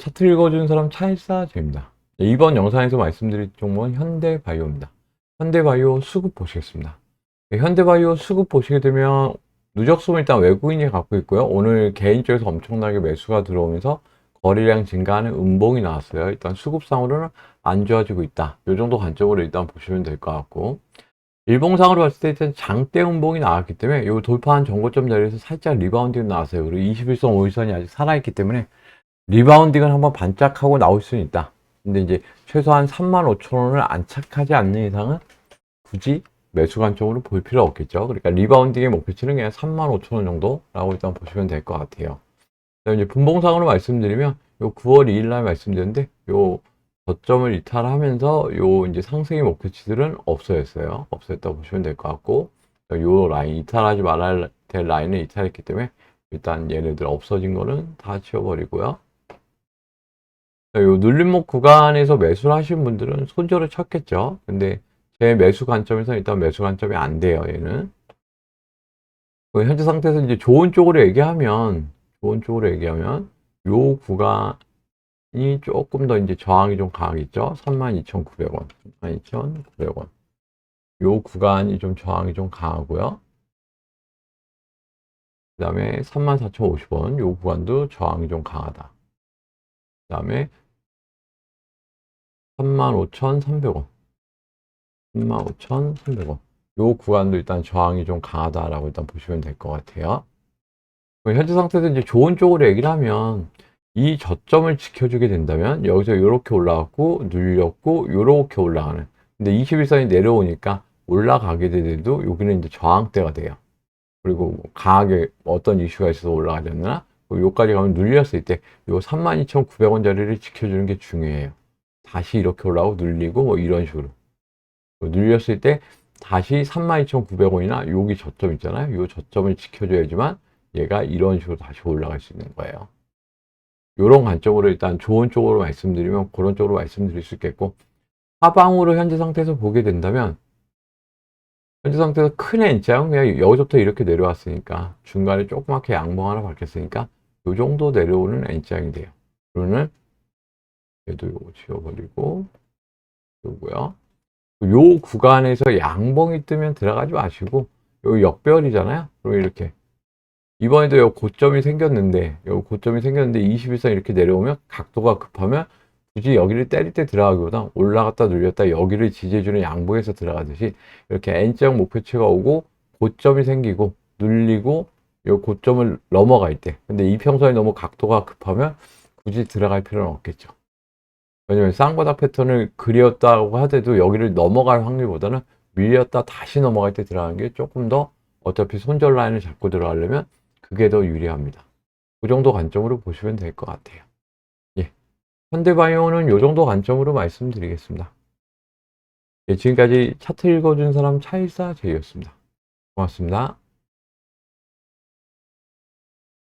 차트 읽어준 사람 차일사 제입니다. 네, 이번 영상에서 말씀드릴 종목은 현대바이오입니다. 현대바이오 수급 보시겠습니다. 네, 현대바이오 수급 보시게 되면 누적수는 일단 외국인이 갖고 있고요. 오늘 개인 쪽에서 엄청나게 매수가 들어오면서 거래량 증가하는 음봉이 나왔어요. 일단 수급상으로는 안 좋아지고 있다. 이 정도 관점으로 일단 보시면 될 것 같고 일봉상으로 봤을 때 일단 장대 음봉이 나왔기 때문에 이 돌파한 정고점 자리에서 살짝 리바운딩 나왔어요. 그리고 21선, 5일선이 아직 살아있기 때문에 리바운딩을 한번 반짝하고 나올 수는 있다. 근데 이제 최소한 35,000원을 안착하지 않는 이상은 굳이 매수 관점으로 볼 필요 없겠죠. 그러니까 리바운딩의 목표치는 그냥 35,000원 정도라고 일단 보시면 될 것 같아요. 이제 분봉상으로 말씀드리면 요 9월 2일 날 말씀드렸는데 요 저점을 이탈하면서 요 이제 상승의 목표치들은 없어졌어요. 없어졌다고 보시면 될 것 같고 요 라인 이탈하지 말아야 될 라인을 이탈했기 때문에 일단 얘네들 없어진 거는 다 지워버리고요. 요 눌림목 구간에서 매수를 하신 분들은 손절을 쳤겠죠. 근데 제 매수 관점에서 일단 매수 관점이 안 돼요. 얘는 그 현재 상태에서 이제 좋은 쪽으로 얘기하면 좋은 쪽으로 얘기하면 요 구간이 조금 더 이제 저항이 좀 강하겠죠. 32,900원, 32,900원. 요 구간이 좀 저항이 좀 강하고요. 그 다음에 34,050원, 요 구간도 저항이 좀 강하다. 그 다음에 35,300원. 35,300원. 요 구간도 일단 저항이 좀 강하다라고 일단 보시면 될 것 같아요. 현재 상태에서 이제 좋은 쪽으로 얘기를 하면 이 저점을 지켜주게 된다면 여기서 이렇게 올라갔고 눌렸고 이렇게 올라가는 근데 21선이 내려오니까 올라가게 되더라도 여기는 이제 저항대가 돼요. 그리고 뭐 강하게 어떤 이슈가 있어서 올라가지 않나 요까지 가면 눌렸을 때 요 32,900원짜리를 지켜주는 게 중요해요. 다시 이렇게 올라오고 눌리고 뭐 이런 식으로 눌렸을 때 다시 32,900원이나 여기 저점 있잖아요. 요 저점을 지켜줘야지만 얘가 이런 식으로 다시 올라갈 수 있는 거예요. 이런 관점으로 일단 좋은 쪽으로 말씀드리면 그런 쪽으로 말씀드릴 수 있겠고 하방으로 현재 상태에서 보게 된다면 현재 상태에서 큰 N자형 그냥 여기서부터 이렇게 내려왔으니까 중간에 조그맣게 양봉 하나 박혔으니까 이 정도 내려오는 N자형이 돼요. 그러면 얘도 요거 지워버리고 요거요. 요 구간에서 양봉이 뜨면 들어가지 마시고 요 역별이잖아요. 그럼 이렇게 이번에도 요 고점이 생겼는데 요 고점이 생겼는데 21선 이렇게 내려오면 각도가 급하면 굳이 여기를 때릴 때 들어가기보다 올라갔다 눌렸다 여기를 지지해주는 양봉에서 들어가듯이 이렇게 N자형 목표치가 오고 고점이 생기고 눌리고 요 고점을 넘어갈 때 근데 이 평선이 너무 각도가 급하면 굳이 들어갈 필요는 없겠죠. 왜냐면 쌍바닥 패턴을 그렸다고 하더라도 여기를 넘어갈 확률보다는 밀렸다 다시 넘어갈 때 들어가는 게 조금 더 어차피 손절 라인을 잡고 들어가려면 그게 더 유리합니다. 그 정도 관점으로 보시면 될 것 같아요. 예. 현대바이오는 이 정도 관점으로 말씀드리겠습니다. 예, 지금까지 차트 읽어준 사람 차일사 제이였습니다. 고맙습니다.